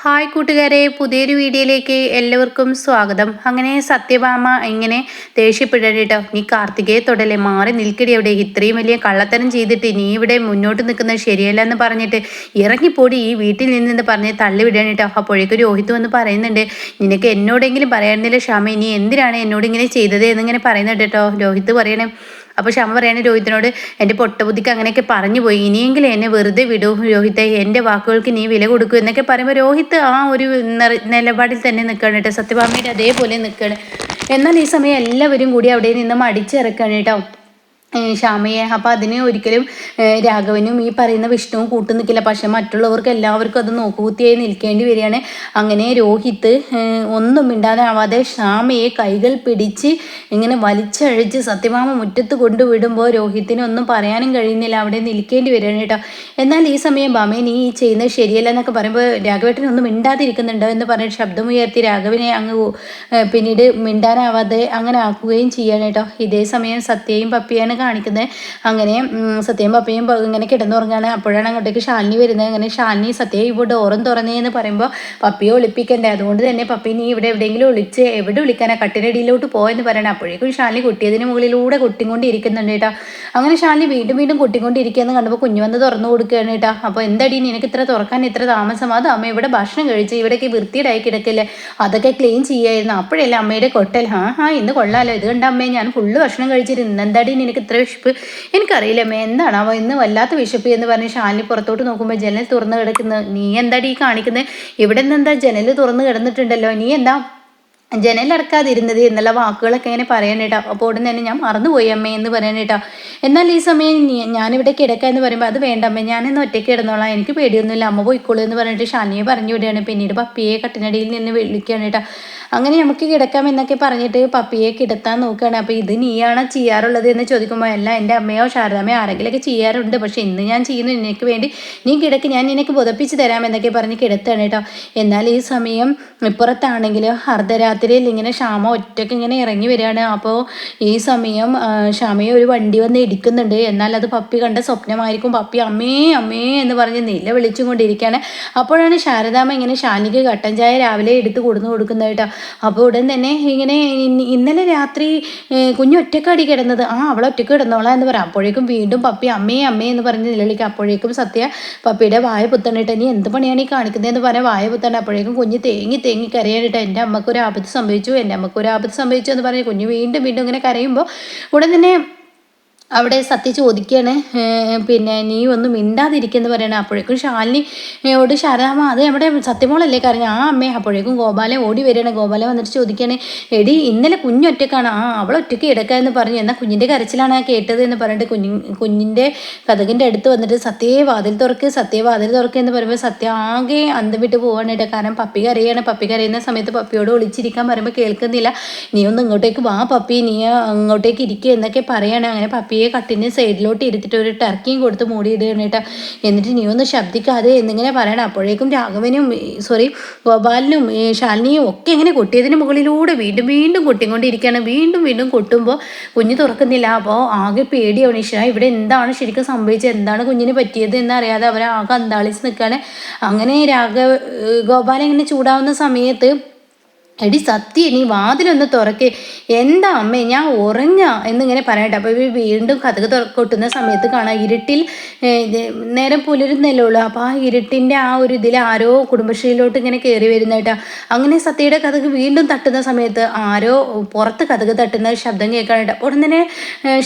Hi കൂട്ടുകാരെ പുതിയൊരു വീഡിയോയിലേക്ക് എല്ലാവർക്കും സ്വാഗതം. അങ്ങനെ സത്യഭാമ ഇങ്ങനെ ദേഷ്യപ്പെടണം കേട്ടോ നീ കാർത്തികയെ തൊടല്ലേ മാറി നിൽക്കടി അവിടെ. ഇത്രയും വലിയ കള്ളത്തരം ചെയ്തിട്ട് നീ ഇവിടെ മുന്നോട്ട് നിൽക്കുന്നത് ശരിയല്ല എന്ന് പറഞ്ഞിട്ട് ഇറങ്ങിപ്പോടി ഈ വീട്ടിൽ നിന്ന് പറഞ്ഞ് തള്ളി വിടണം കേട്ടോ അപ്പോഴേക്കും രോഹിത് വന്ന് പറയുന്നുണ്ട് നിനക്ക് എന്നോടെങ്കിലും പറയാനില്ല ക്ഷമ നീ എന്തിനാണ് എന്നോട് ഇങ്ങനെ ചെയ്തത്? എന്നിങ്ങനെ പറയുന്നുണ്ട് കേട്ടോ. രോഹിത് പറയണേ അപ്പോൾ ക്ഷമ പറയാണ് രോഹിത്തിനോട് എന്റെ പൊട്ടബുദ്ധിക്ക് അങ്ങനെയൊക്കെ പറഞ്ഞു പോയി. ഇനിയെങ്കിലും എന്നെ വെറുതെ വിടൂ രോഹിത്തെ. എന്റെ വാക്കുകൾക്ക് നീ വില കൊടുക്കൂ എന്നൊക്കെ പറയുമ്പോൾ രോഹിത്ത് ആ ഒരു നിലപാടിൽ തന്നെ നിൽക്കണം കേട്ടോ. സത്യഭാമയുടെ അതേപോലെ നിൽക്കണം എന്നാൽ ഈ സമയം എല്ലാവരും കൂടി അവിടെ നിന്ന് മടിച്ചിറക്കണം കേട്ടോ. ശ്യാമയെ. അപ്പം അതിന് ഒരിക്കലും രാഘവനും ഈ പറയുന്ന വിഷ്ണുവും കൂട്ടു നിൽക്കില്ല പക്ഷെ മറ്റുള്ളവർക്ക് എല്ലാവർക്കും അത് നോക്കുകുത്തിയായി നിൽക്കേണ്ടി വരികയാണ്. അങ്ങനെ രോഹിത്ത് ഒന്നും മിണ്ടാതാവാതെ ശ്യാമയെ കൈകൾ പിടിച്ച് ഇങ്ങനെ വലിച്ചഴിച്ച് സത്യഭാമ മുറ്റത്ത് കൊണ്ടുവിടുമ്പോൾ രോഹിത്തിന് ഒന്നും പറയാനും കഴിയുന്നില്ല. അവിടെ നിൽക്കേണ്ടി വരികയാണ് കേട്ടോ. എന്നാൽ ഈ സമയം ഭാമയെ നീ ചെയ്യുന്നത് ശരിയല്ല എന്നൊക്കെ പറയുമ്പോൾ രാഘവേട്ടൻ ഒന്നും മിണ്ടാതിരിക്കുന്നുണ്ടോ എന്ന് പറഞ്ഞിട്ട് ശബ്ദമുയർത്തി രാഘവനെ അങ്ങ് പിന്നീട് മിണ്ടാനാവാതെ അങ്ങനെ ആക്കുകയും ചെയ്യാണ് കേട്ടോ. ഇതേ സമയം സത്യയും പപ്പിയാണ് കാണിക്കുന്നത് അങ്ങനെ സത്യം പപ്പയും ഇങ്ങനെ കിടന്നുറങ്ങാണ്. അപ്പോഴാണ് അങ്ങോട്ടേക്ക് ഷാലിനി വരുന്നത്. അങ്ങനെ ഷാലിനി സത്യം ഇപ്പോൾ ഡോറും തുറന്നേ എന്ന് പറയുമ്പോൾ പപ്പിയെ ഒളിപ്പിക്കണ്ടേ? അതുകൊണ്ട് തന്നെ പപ്പി നീ ഇവിടെ എവിടെയെങ്കിലും ഒളിച്ച് എവിടെ വിളിക്കാനാ കട്ടിനടിയിലോട്ട് പോയെന്ന് പറയണം. അപ്പോഴേക്കും ഷാലിനി കുട്ടിയതിന് മുകളിലൂടെ കൊട്ടിക്കൊണ്ടിരിക്കുന്നുണ്ട് കേട്ടോ. അങ്ങനെ ഷാലിനി വീണ്ടും വീണ്ടും കൊട്ടിക്കൊണ്ടിരിക്കുകയെന്ന് കണ്ടപ്പോൾ കുഞ്ഞു വന്ന് തുറന്നു കൊടുക്കുകയാണ് കേട്ടോ. അപ്പോൾ എന്തടി നിനക്ക് ഇത്ര തുറക്കാൻ ഇത്ര താമസം? അത് അമ്മ ഇവിടെ ഭക്ഷണം കഴിച്ച് ഇവിടേക്ക് വൃത്തിയിടായി കിടക്കില്ലേ? അതൊക്കെ ക്ലീൻ ചെയ്യായിരുന്നു. അപ്പോഴല്ലേ അമ്മയുടെ കൊട്ടൽ. ഹാ ഹാ ഇന്ന് കൊള്ളാലോ. ഇത് കണ്ട അമ്മയെ ഞാൻ ഫുള്ള് ഭക്ഷണം കഴിച്ചിരുന്നു. എന്താടി നിനക്ക് ഇത്ര വിശപ്പ്. എനിക്കറിയില്ല അമ്മേ എന്താണ് അവ ഇന്ന് വല്ലാത്ത വിശപ്പ് എന്ന് പറഞ്ഞ് ഷാലിനി പുറത്തോട്ട് നോക്കുമ്പോൾ ജനൽ തുറന്ന് കിടക്കുന്നത് നീ എന്താടി കാണിക്കുന്നത് ഇവിടെ നിന്ന് എന്താ ജനൽ തുറന്ന് കിടന്നിട്ടുണ്ടല്ലോ. നീ എന്താ ജനലടക്കാതിരുന്നത് എന്നുള്ള വാക്കുകളൊക്കെ ഇങ്ങനെ പറയാനേട്ടോ അപ്പോൾ ഉടനെ തന്നെ ഞാൻ മറന്നുപോയി അമ്മേ എന്ന് പറയാനേട്ടോ എന്നാൽ ഈ സമയം ഞാനിവിടെ കിടക്കുക എന്ന് പറയുമ്പോൾ അത് വേണ്ട അമ്മേ ഞാനിന്ന് ഒറ്റയ്ക്ക് കിടന്നോളാം. എനിക്ക് പേടിയൊന്നുമില്ല. അമ്മ പോയിക്കോളൂ എന്ന് പറഞ്ഞിട്ട് ഷാനിയെ പറഞ്ഞു വിടുകയാണ്. പിന്നീട് പപ്പിയെ കട്ടിനടിയിൽ നിന്ന് വിളിക്കുകയാണ് കേട്ടോ. അങ്ങനെ നമുക്ക് കിടക്കാം എന്നൊക്കെ പറഞ്ഞിട്ട് പപ്പിയെ കിടത്താൻ നോക്കുകയാണ്. അപ്പോൾ ഇത് നീയാണോ ചെയ്യാറുള്ളത് എന്ന് ചോദിക്കുമ്പോൾ അല്ല എന്റെ അമ്മയോ ശാരദാമ്മയോ ആരെങ്കിലുമൊക്കെ ചെയ്യാറുണ്ട്. പക്ഷേ ഇന്ന് ഞാൻ ചെയ്യുന്നു. നിനക്ക് വേണ്ടി നീ കിടക്ക്. ഞാൻ നിനക്ക് ബുധപ്പിച്ച് തരാം എന്നൊക്കെ പറഞ്ഞ് കിടത്താണ് കേട്ടോ. എന്നാൽ ഈ സമയം ഇപ്പുറത്താണെങ്കിൽ അർദ്ധരാത്രിയിൽ ഇങ്ങനെ ക്ഷാമ ഒറ്റയ്ക്ക് ഇങ്ങനെ ഇറങ്ങി വരികയാണ്. അപ്പോൾ ഈ സമയം ക്ഷാമയെ ഒരു വണ്ടി വന്ന് ഇടിക്കുന്നുണ്ട്. എന്നാൽ അത് പപ്പി കണ്ട സ്വപ്നമായിരിക്കും. പപ്പി അമ്മേ അമ്മേ എന്ന് പറഞ്ഞ് നില വിളിച്ചും കൊണ്ടിരിക്കുകയാണ്. അപ്പോഴാണ് ശാരദാമ്മ ഇങ്ങനെ ഷാനിക്ക് കട്ടൻ ചായ രാവിലെ എടുത്ത് കൊടുന്നു കൊടുക്കുന്നത് കേട്ടോ. അപ്പോൾ ഉടൻ തന്നെ ഇങ്ങനെ ഇന്നലെ രാത്രി കുഞ്ഞു ഒറ്റക്കടി കിടന്നത്. ആ അവളെ ഒറ്റയ്ക്ക് കിടന്നോളാം എന്ന് പറയാം അപ്പോഴേക്കും വീണ്ടും പപ്പി അമ്മേ അമ്മേ എന്ന് പറഞ്ഞ് നിലവിളിക്കുക അപ്പോഴേക്കും സത്യ പപ്പിയുടെ വായ പുത്തണിട്ട് നീ എന്ത് പണിയാണ് ഈ കാണിക്കുന്നതെന്ന് പറഞ്ഞാൽ വായ പുത്തണ്ട. അപ്പോഴേക്കും കുഞ്ഞ് തേങ്ങി തേങ്ങി കരയാനിട്ട് എന്റെ അമ്മയ്ക്ക് ഒരു ആപത്ത് സംഭവിച്ചു എന്റെ അമ്മയ്ക്ക് ഒരു ആപത്ത് സംഭവിച്ചു എന്ന് പറഞ്ഞ് കുഞ്ഞ് വീണ്ടും വീണ്ടും ഇങ്ങനെ കരയുമ്പോൾ ഉടൻ തന്നെ അവിടെ സത്യ ചോദിക്കുകയാണ് പിന്നെ നീ ഒന്നും മിണ്ടാതിരിക്കുന്നു പറയണേ. അപ്പോഴേക്കും ശാലിനിയോട് ശാരദാമ്മ അത് നമ്മുടെ സത്യമോളല്ലേ? കാരണം ആ അമ്മേ. അപ്പോഴേക്കും ഗോപാലൻ ഓടി വരികയാണ്. ഗോപാലൻ വന്നിട്ട് ചോദിക്കുകയാണ് എടി ഇന്നലെ കുഞ്ഞൊറ്റക്കാണ്. ആ അവൾ ഒറ്റയ്ക്ക് എടുക്കുക എന്ന് പറഞ്ഞു എന്നാൽ കുഞ്ഞിന്റെ കരച്ചിലാണ് കേട്ടത് എന്ന് പറഞ്ഞിട്ട് കുഞ്ഞു കുഞ്ഞിന്റെ കഥകിന്റെ അടുത്ത് വന്നിട്ട് സത്യയെ വാതിൽ തുറക്ക് സത്യയെ വാതിൽ തുറക്ക് എന്ന് പറയുമ്പോൾ സത്യ ആകെ അന്തം വിട്ട് പോവാണ് കേട്ടോ. കാരണം പപ്പി കരയാണ്. പപ്പി കരയുന്ന സമയത്ത് പപ്പിയോട് ഒളിച്ചിരിക്കാൻ പറയുമ്പോൾ കേൾക്കുന്നില്ല. നീ ഒന്ന് ഇങ്ങോട്ടേക്ക് വാ പപ്പി. നീ അങ്ങോട്ടേക്ക് ഇരിക്കുക എന്നൊക്കെ പറയാണ്. അങ്ങനെ പപ്പി കുപ്പിയെ കട്ടിന് സൈഡിലോട്ട് ഇരുത്തിട്ട് ഒരു ടർക്കിയും കൊടുത്ത് മൂടിയിടുകയാണ് കേട്ടോ എന്നിട്ട് നീ ഒന്ന് ശബ്ദിക്കാതെ എന്നിങ്ങനെ പറയണം. അപ്പോഴേക്കും രാഘവനും സോറി ഗോപാലിനും ശാലിനിയും ഒക്കെ ഇങ്ങനെ കൊട്ടിയതിന് മുകളിലൂടെ വീണ്ടും വീണ്ടും കൊട്ടിക്കൊണ്ടിരിക്കുകയാണ്. വീണ്ടും വീണ്ടും കൊട്ടുമ്പോൾ കുഞ്ഞ് തുറക്കുന്നില്ല. അപ്പോൾ ആകെ പേടിയാണ് ഈശ്വര ഇവിടെ എന്താണ് ശരിക്കും സംഭവിച്ചത്? എന്താണ് കുഞ്ഞിന് പറ്റിയത് എന്നറിയാതെ അവർ ആകെ അന്താളിച്ച് നിൽക്കുകയാണ്. അങ്ങനെ രാഘവ ഗോപാലൻ ഇങ്ങനെ ചൂടാവുന്ന സമയത്ത് എടി സത്യ നീ വാതിലൊന്ന് തുറക്കേ. എന്താ അമ്മേ ഞാൻ ഉറങ്ങ എന്നിങ്ങനെ പറയട്ടെ. അപ്പോൾ ഇവർ വീണ്ടും കഥക് കൊട്ടുന്ന സമയത്ത് കാണാം ഇരുട്ടിൽ നേരം പുലരുന്നല്ലേ ഉള്ളൂ അപ്പോൾ ആ ഇരുട്ടിന്റെ ആ ഒരു ഇതിൽ ആരോ കുടുംബശ്രീയിലോട്ട് ഇങ്ങനെ കയറി വരുന്നേട്ടാ. അങ്ങനെ സത്യയുടെ കഥക് വീണ്ടും തട്ടുന്ന സമയത്ത് ആരോ പുറത്ത് കഥക് തട്ടുന്ന ശബ്ദം കേൾക്കാനായിട്ട്. ഉടൻ തന്നെ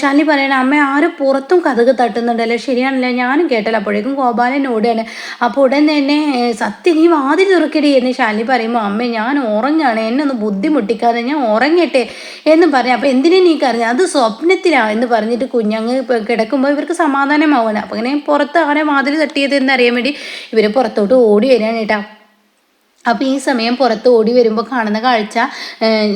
ശാലിനി പറയണ അമ്മ ആരോ പുറത്തും കഥക് തട്ടുന്നുണ്ടല്ലോ. ശരിയാണല്ലോ ഞാനും കേട്ടല്ലോ. അപ്പോഴേക്കും ഗോപാലൻ ഓടുകയാണ്. അപ്പോൾ ഉടൻ തന്നെ സത്യ നീ വാതിൽ തുറക്കടി എന്ന് ശാലിനി പറയുമ്പോൾ അമ്മ ഞാൻ ഉറങ്ങാണ്. എന്നെ ഒന്ന് ബുദ്ധിമുട്ടിക്കാതെ ഞാൻ ഉറങ്ങട്ടെ എന്ന് പറഞ്ഞു. അപ്പോൾ എന്തിനാ നീ കറിഞ്ഞ അത് സ്വപ്നത്തിലാണ് എന്ന് പറഞ്ഞിട്ട് കുഞ്ഞങ്ങ് കിടക്കുമ്പോൾ ഇവർക്ക് സമാധാനമാവുകയാണ് അപ്പോൾ ഇങ്ങനെ പുറത്ത് അങ്ങനെ വാതിൽ തട്ടിയത് എന്നറിയാൻ വേണ്ടി ഇവർ പുറത്തോട്ട് ഓടി വരികയാണ് കേട്ടോ. അപ്പോൾ ഈ സമയം പുറത്ത് ഓടി വരുമ്പോൾ കാണുന്ന കാഴ്ച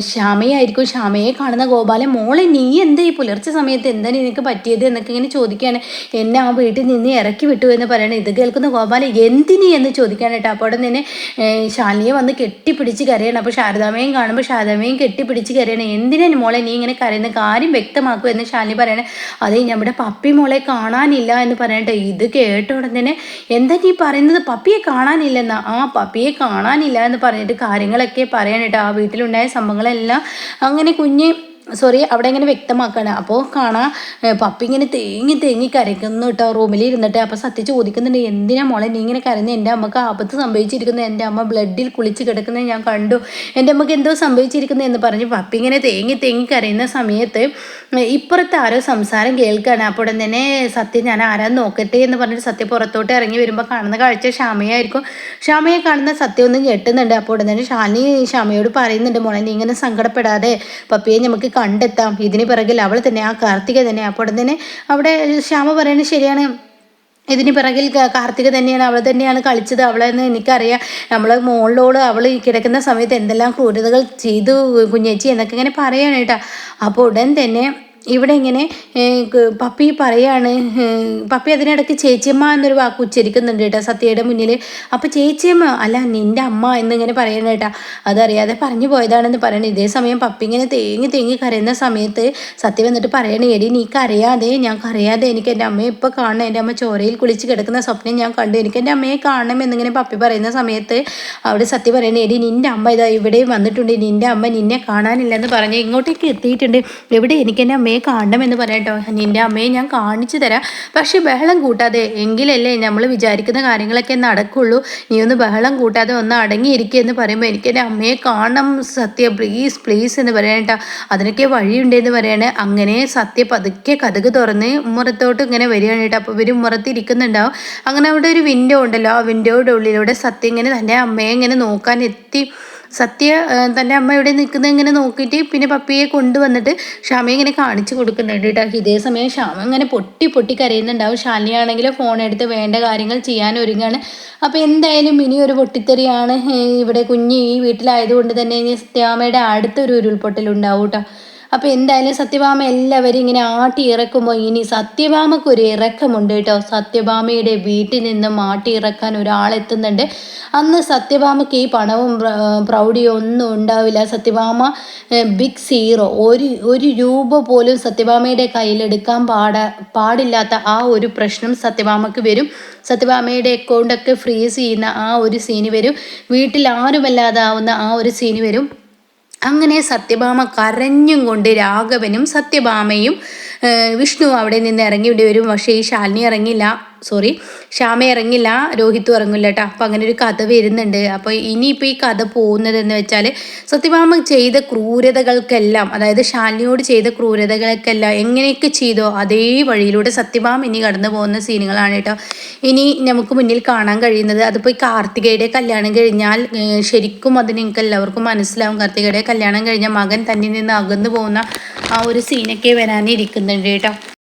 ശ്യാമയായിരിക്കും. ശ്യാമയെ കാണുന്ന ഗോപാലൻ മോളെ നീ എന്താ ഈ പുലർച്ചെ സമയത്ത് എന്താ നിനക്ക് പറ്റിയത് എന്നൊക്കെ ഇങ്ങനെ ചോദിക്കുകയാണ്. എന്നെ ആ വീട്ടിൽ നിന്ന് ഇറക്കി വിട്ടു എന്ന് പറയണേ. ഇത് കേൾക്കുന്ന ഗോപാലൻ എന്തിനി എന്ന് ചോദിക്കുകയാണ് കേട്ടോ. അപ്പോൾ അവിടെ നിന്ന് വന്ന് കെട്ടിപ്പിടിച്ച് കരയണം. അപ്പോൾ ശാരദാമയും കാണുമ്പോൾ ശാരദാമയും കെട്ടിപ്പിടിച്ച് കരയണം. എന്തിനാണ് മോളെ നീ ഇങ്ങനെ കരയുന്ന? കാര്യം വ്യക്തമാക്കൂ എന്ന് ശാലിനി പറയണേ. അതേ നമ്മുടെ പപ്പി മോളെ കാണാനില്ല എന്ന് പറയട്ടെ ഇത് കേട്ട ഉടനെ എന്താ നീ പറയുന്നത്? പപ്പിയെ കാണാനില്ലെന്നാ? ആ പപ്പിയെ കാണാനില്ല എന്ന് പറഞ്ഞിട്ട് കാര്യങ്ങളൊക്കെ പറയാനായിട്ട് ആ വീട്ടിലുണ്ടായ സംഭവങ്ങളെല്ലാം അങ്ങനെ കുഞ്ഞ് സോറി അവിടെ ഇങ്ങനെ വ്യക്തമാക്കാണ്. അപ്പോൾ കാണാം പപ്പി ഇങ്ങനെ തേങ്ങി തേങ്ങി കരയ്ക്കുന്നു കേട്ടോ റൂമിൽ ഇരുന്നിട്ട് അപ്പോൾ സത്യ ചോദിക്കുന്നുണ്ട് എന്തിനാ മോളെ നീ ഇങ്ങനെ കരഞ്ഞ് എന്റെ അമ്മയ്ക്ക് ആപത്ത് സംഭവിച്ചിരിക്കുന്നു. എന്റെ അമ്മ ബ്ലഡിൽ കുളിച്ച് കിടക്കുന്നത് ഞാൻ കണ്ടു. എന്റെ അമ്മയ്ക്ക് എന്തോ സംഭവിച്ചിരിക്കുന്നു എന്ന് പറഞ്ഞ് പപ്പി ഇങ്ങനെ തേങ്ങി തേങ്ങി കരയുന്ന സമയത്ത് ഇപ്പുറത്ത് ആരോ സംസാരം കേൾക്കുകയാണ് അപ്പോൾ ഉടൻ തന്നെ സത്യം ഞാൻ ആരാ നോക്കട്ടെ എന്ന് പറഞ്ഞിട്ട് സത്യം പുറത്തോട്ട് ഇറങ്ങി വരുമ്പോൾ കാണുന്ന കാഴ്ച ഷാമയായിരിക്കും ഷാമയെ കാണുന്ന സത്യം ഒന്നും ഞെട്ടുന്നുണ്ട് അപ്പോൾ ഉടൻ തന്നെ ഷാനി ഷാമയോട് പറയുന്നുണ്ട് മോളെ നീ ഇങ്ങനെ സങ്കടപ്പെടാതെ പപ്പിയെ നമുക്ക് കണ്ടെത്താം. ഇതിന് പിറകിൽ അവൾ തന്നെ ആ കാർത്തിക തന്നെ അപ്പോൾ തന്നെ അവിടെ ശ്യാമ പറയുന്നത് ശരിയാണ്. ഇതിന് പിറകിൽ കാർത്തിക തന്നെയാണ് അവൾ തന്നെയാണ് കളിച്ചത്. അവളെന്ന് എനിക്കറിയാം. നമ്മൾ മുകളിലോട് അവൾ കിടക്കുന്ന സമയത്ത് എന്തെല്ലാം ക്രൂരതകൾ ചെയ്തു കുഞ്ഞേച്ചി എന്നൊക്കെ ഇങ്ങനെ പറയാണ് കേട്ടോ. അപ്പോൾ ഉടൻ തന്നെ ഇവിടെ ഇങ്ങനെ പപ്പി പറയാണ് പപ്പി അതിനിടയ്ക്ക് ചേച്ചിയമ്മ എന്നൊരു വാക്ക് ഉച്ചരിക്കുന്നുണ്ട് കേട്ടോ സത്യയുടെ മുന്നിൽ അപ്പോൾ ചേച്ചിയമ്മ അല്ല നിന്റെ അമ്മ എന്നിങ്ങനെ പറയണ കേട്ടാ. അതറിയാതെ പറഞ്ഞു പോയതാണെന്ന് പറയണേ. ഇതേ സമയം പപ്പി ഇങ്ങനെ തേങ്ങി തേങ്ങി കരയുന്ന സമയത്ത് സത്യം വന്നിട്ട് പറയണേ എടി നീ കരയാതെ ഞാൻ കരയാതെ എനിക്ക് എന്റെ അമ്മയെ ഇപ്പോൾ കാണണം. എന്റെ അമ്മ ചോരയിൽ കുളിച്ച് കിടക്കുന്ന സ്വപ്നം ഞാൻ കണ്ടു. എനിക്ക് എന്റെ അമ്മയെ കാണണം എന്നിങ്ങനെ പപ്പി പറയുന്ന സമയത്ത് അവിടെ സത്യം പറയണേ എടി നിന്റെ അമ്മ ഇതാ ഇവിടെ വന്നിട്ടുണ്ട്. നിന്റെ അമ്മ നിന്നെ കാണാനില്ലെന്ന് പറഞ്ഞ് ഇങ്ങോട്ടേക്ക് എത്തിയിട്ടുണ്ട്. എവിടെ? എനിക്ക് എന്റെ അമ്മയെ കാണണം എന്ന് പറയട്ടോ. നിന്റെ അമ്മയെ ഞാൻ കാണിച്ചു തരാം. പക്ഷേ ബഹളം കൂട്ടാതെ എങ്കിലല്ലേ നമ്മൾ വിചാരിക്കുന്ന കാര്യങ്ങളൊക്കെ നടക്കുള്ളൂ. നീ ഒന്ന് ബഹളം കൂട്ടാതെ ഒന്ന് അടങ്ങിയിരിക്കുക എന്ന് പറയുമ്പോൾ എനിക്ക് എന്റെ അമ്മയെ കാണണം സത്യ. പ്ലീസ് പ്ലീസ് എന്ന് പറയണേട്ടാ അതിനൊക്കെ വഴിയുണ്ടെന്ന് പറയാണ്. അങ്ങനെ സത്യ പതുക്കെ കഥക് തുറന്ന് ഉമ്മറത്തോട്ട് ഇങ്ങനെ വരികയാണ് കേട്ടോ. അപ്പോൾ ഇവർ മുറത്തിരിക്കുന്നുണ്ടാവും. അങ്ങനെ അവിടെ ഒരു വിൻഡോ ഉണ്ടല്ലോ. ആ വിൻഡോയുടെ ഉള്ളിലൂടെ സത്യ ഇങ്ങനെ തന്റെ അമ്മയെ ഇങ്ങനെ നോക്കാൻ എത്തി. സത്യ തന്റെ അമ്മ ഇവിടെ നിൽക്കുന്നത് ഇങ്ങനെ നോക്കിയിട്ട് പിന്നെ പപ്പിയെ കൊണ്ടുവന്നിട്ട് ഷാമയെ ഇങ്ങനെ കാണിച്ചു കൊടുക്കുന്നുണ്ട് കേട്ടോ. ഇതേ സമയം ഷാമ ഇങ്ങനെ പൊട്ടി പൊട്ടി കരയുന്നുണ്ടാവും. ഷാനിയാണെങ്കിൽ ഫോൺ എടുത്ത് വേണ്ട കാര്യങ്ങൾ ചെയ്യാൻ ഒരുങ്ങാണ്. അപ്പോൾ എന്തായാലും ഇനി ഒരു പൊട്ടിത്തെറിയാണ് ഇവിടെ കുഞ്ഞ് ഈ വീട്ടിലായതുകൊണ്ട് തന്നെ ഇനി സത്യാമ്മയുടെ അടുത്തൊരു ഉരുൾപൊട്ടലുണ്ടാവും കേട്ടോ. അപ്പോൾ എന്തായാലും സത്യഭാമ എല്ലാവരും ഇങ്ങനെ ആട്ടി ഇറക്കുമ്പോൾ ഇനി സത്യഭാമയ്ക്ക് ഒരു ഇറക്കമുണ്ട് കേട്ടോ. സത്യഭാമയുടെ വീട്ടിൽ നിന്നും ആട്ടി ഇറക്കാൻ ഒരാളെത്തുന്നുണ്ട് അന്ന് സത്യഭാമയ്ക്ക് ഈ പണവും പ്ര- പ്രൗഢിയോ ഒന്നും ഉണ്ടാവില്ല. സത്യഭാമ ബിഗ് സീറോ ഒരു ഒരു രൂപ പോലും സത്യഭാമയുടെ കയ്യിലെടുക്കാൻ പാട പാടില്ലാത്ത ആ ഒരു പ്രശ്നം സത്യഭാമയ്ക്ക് വരും. സത്യഭാമയുടെ അക്കൗണ്ടൊക്കെ ഫ്രീസ് ചെയ്യുന്ന ആ ഒരു സീന് വരും. വീട്ടിൽ ആരുമല്ലാതാവുന്ന ആ ഒരു സീന് വരും. അങ്ങനെ സത്യഭാമ കരഞ്ഞും കൊണ്ട് രാഘവനും സത്യഭാമയും വിഷ്ണു അവിടെ നിന്ന് ഇറങ്ങിയിട്ട് വരും പക്ഷേ ഈ ശാലിനി ഇറങ്ങില്ല സോറി ശ്യാമ ഇറങ്ങില്ല രോഹിത്തും ഇറങ്ങില്ല കേട്ടോ അപ്പോൾ അങ്ങനെ ഒരു കഥ വരുന്നുണ്ട്. അപ്പോൾ ഇനിയിപ്പോൾ ഈ കഥ പോകുന്നതെന്ന് വെച്ചാൽ സത്യഭാമ ചെയ്ത ക്രൂരതകൾക്കെല്ലാം അതായത് ശാലിനിയോട് ചെയ്ത ക്രൂരതകൾക്കെല്ലാം എങ്ങനെയൊക്കെ ചെയ്തോ അതേ വഴിയിലൂടെ സത്യഭാമ ഇനി കടന്നു പോകുന്ന സീനുകളാണ് കേട്ടോ ഇനി നമുക്ക് മുന്നിൽ കാണാൻ കഴിയുന്നത് അതിപ്പോൾ ഈ കാർത്തികയുടെ കല്യാണം കഴിഞ്ഞാൽ ശരിക്കും അത് നിങ്ങൾക്ക് എല്ലാവർക്കും മനസ്സിലാവും. കാർത്തികയുടെ കല്യാണം കഴിഞ്ഞാൽ മകൻ തന്നിൽ നിന്ന് അകന്നു പോകുന്ന ആ ഒരു സീനൊക്കെ വരാനിരിക്കുന്നുണ്ട് കേട്ടോ